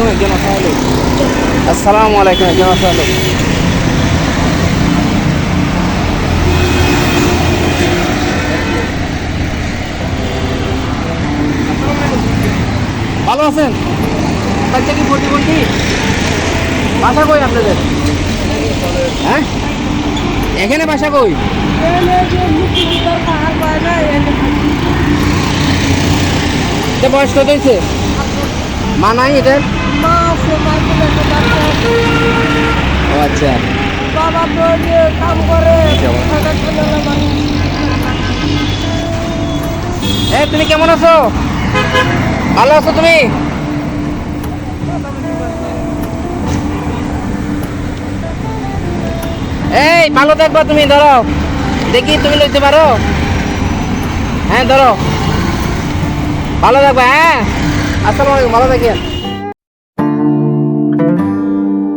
আলাইকুম একজন আসসালামু আলাইকুম একজন ভালো আছেন? বাচ্চা কি প্রতিবন্ধী বাসা কই আপনাদের? হ্যাঁ? এখানে বাসা কই? বয়স কত হয়েছে? মা নাই এটার ও আচ্ছা। বাবা কাম করে। তুমি কেমন আছো? ভালো আছো তুমি? এই ভালো থাকবা তুমি ধরো। দেখি তুমি লইতে পারো? হ্যাঁ ধরো। ভালো থাকবা হ্যাঁ? আসসালামু আলাইকুম ভালো থাকেন।